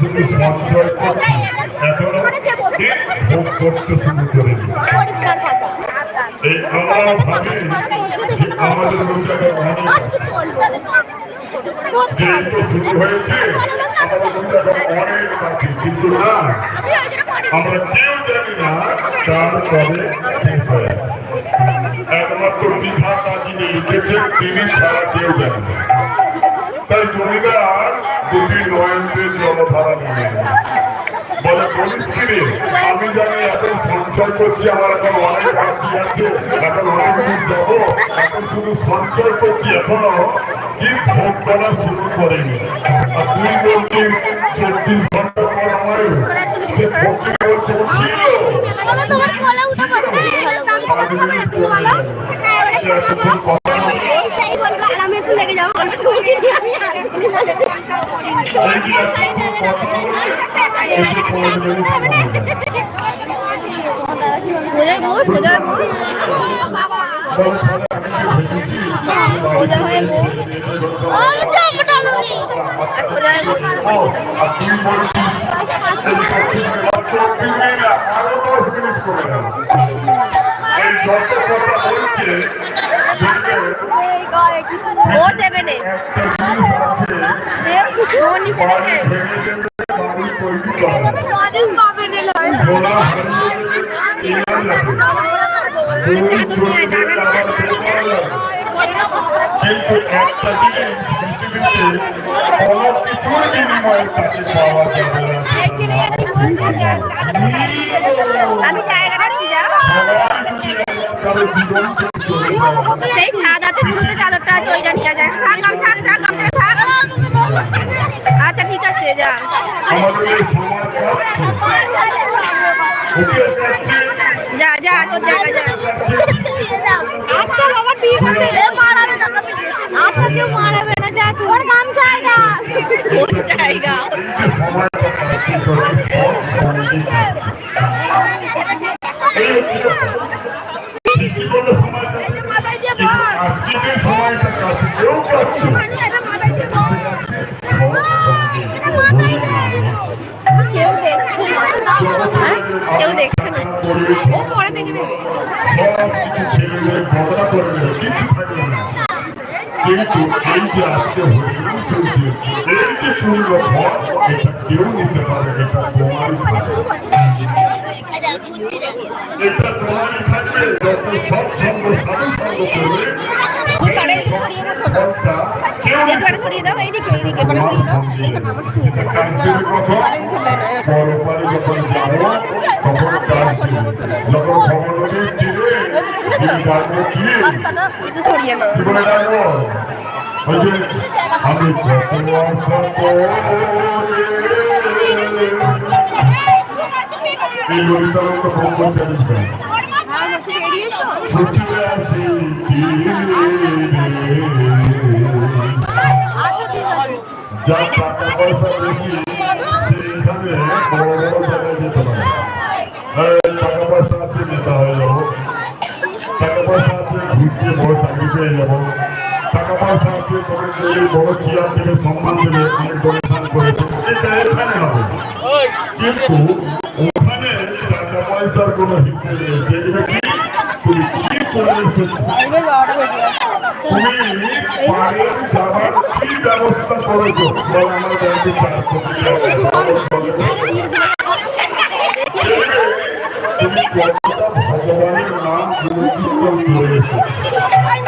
শুধু সঞ্চয় করছি ভোগ করতে শুরু করেনি এই আমরা ভাবি আমাদের বলব না। যেহেতু শুরু হয়েছে আমাদের মধ্যে অনেক বাকি কিন্তু না আমরা কেউ জানি না কার কবে শেষ হয়ে একমাত্র বিধাতা যিনি লিখেছেন, তিনি ছাড়া কেউ জানে না তাই জমিদার দুটি নয়নকে জলধারা নেমে বলে বলিস আমি জানি এখন সঞ্চয় করছি আমার এখন অনেক বাকি আছে। এখন অনেক দূর যাব। এখন শুধু সঞ্চয় করছি এখনও কি ভোগ করা শুরু করেনি। আর তুই বলছিস চব্বিশ ঘণ্টা পর আমার সে ভোগটি বলছে ছিল। তোমার উঠে যাব। এতক্ষণ কথা সোজা বল, সোজা ভেবেছি সোজা। ও, দেবে নে। ও নিচে যাবে কিন্তু একটা জিনিস কোনো কিছুর বিনিময়ে তাকে পাওয়া যাবে আমি জায়গা সেই সাদাতে পুরোতে চাদরটা আছে ওইটা নিয়ে যায়। থাক থাক থাক থাক আচ্ছা ঠিক আছে যা। যা যা তোর জায়গা যা। আচ্ছা বাবা ঠিক আছে মারাবে আচ্ছা কেউ মারাবে না যা তোর কাম জায়গা। ওর জায়গা ও পরে করে নেবে করবে আমি এই ললিতানন্দ ব্রহ্মচারী ভাই হ্যাঁ বলছি বেরিয়েছো ছুটে আসি যা টাকা পয়সা বেশি, সেইখানে বড় বড় জায়গায় যেতে পারে। টাকা পয়সা আছে নেতা হয়ে যাব। টাকা পয়সা সম্মান দেবে, অনেক ডোনেশন করেছে। এটা এখানে হবে। কিন্তু ওখানে টাকা পয়সার কোনো হিসেবে নেই দেখবে কি তুমি কি করে এসেছ এবার বারোটা বেজে গেছে তুমি পারে যাবার কি ব্যবস্থা করেছ? আমার টাকা তুমি কতটা ভগবানের নাম গুণকীর্তন করে এসেছ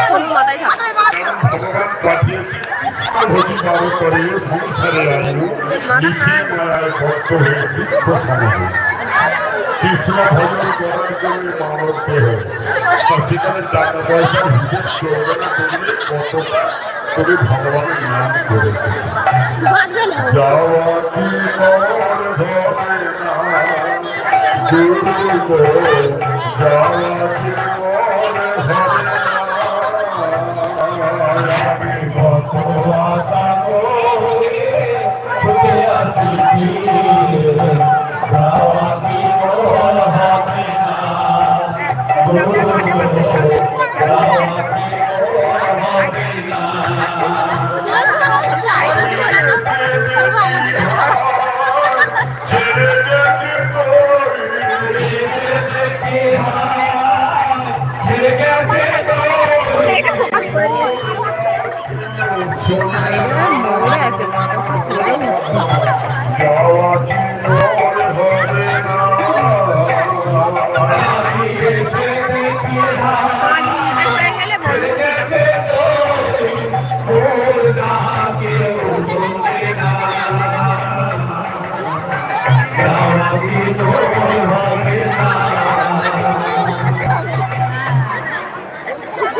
শোনো মাথায় থাক ভগবান পাঠিয়েছে সংসারে আয়ু নিচে মায়ায় ভক্ত হয়ে দুঃখ কৃষ্ণ ভজন করার জন্য মানব দেহ তা সেখানে টাকা পয়সার হিসেব চলবে না করলে কতটা তুমি ভগবানের নাম করেছে? যাওয়া কি যাওয়া কি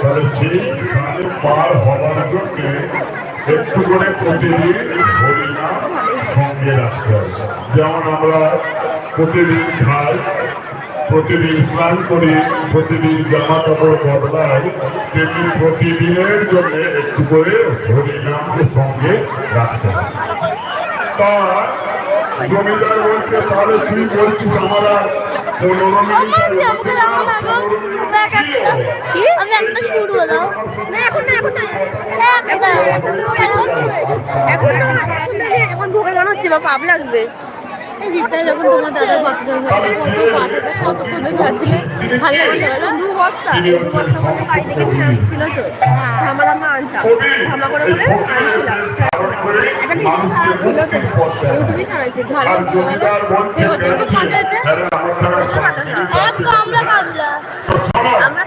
তাহলে পার হওয়ার জন্য একটু করে প্রতিদিন হরিনাম সঙ্গে রাখতে হবে। যেমন আমরা প্রতিদিন খাই, প্রতিদিন স্নান করি, প্রতিদিন জামা কাপড় বদলাই, তেমনি প্রতিদিনের জন্য একটু করে হরিনামকে সঙ্গে রাখতে হবে। তা জমিদার বলছে তাহলে তুই বলছিস আমার পনেরো মিনিট এখন ভোগের গান হচ্ছে বা পাপ লাগবে এই রিতায় যখন তোমার দাদা বাচ্চা হয়েছে কত খাচ্ছিলে ভালো দু বস্তা দু বস্তা মধ্যে বাড়ি থেকে নিয়ে আসছিল তো। ধামা ধামা আনতাম ধামা করে করে আনছিলাম। একটা ভিডিও ছিল তো। ইউটিউবে ছাড়াইছে ভালো আমার। আমরা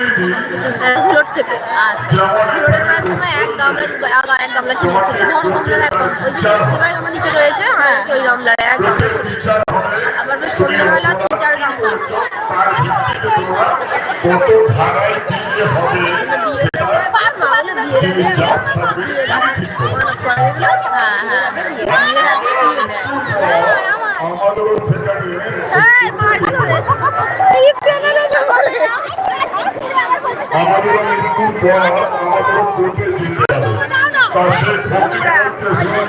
ভুলোর থেকে যেমন ভুলোর করার সময় এক গামলা এক- গামলা ছিল বড় গামলার এক ওই যে আমার নিচে রয়েছে হ্যাঁ ওই গামলার এক গামলা আবার বেশ সন্ধ্যেবেলা তিন চার গামলা কত ধারায় হবে। আমাদেরও সেখানে আমাদের মৃত্যুর পর তা সে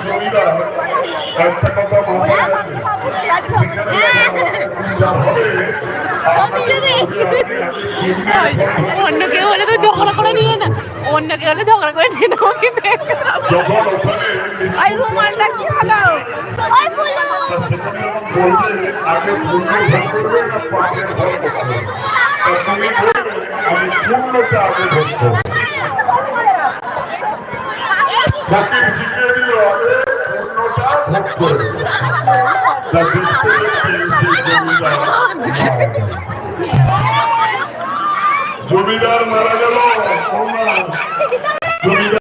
জমিদার একটা কথা মাথায় সেখানে হবে অন্য কেউ হলে তো করে নিয়ে না অন্য কেউ হলে করে নিয়ে আগে তা তুমি বলবে আমি পুণ্যটা আগে ভোগ করব শিখিয়ে দিল আগে পুণ্যটা ভোগ করবে তা দেখতে দেখতে জমিদার মারা গেল। জমিদার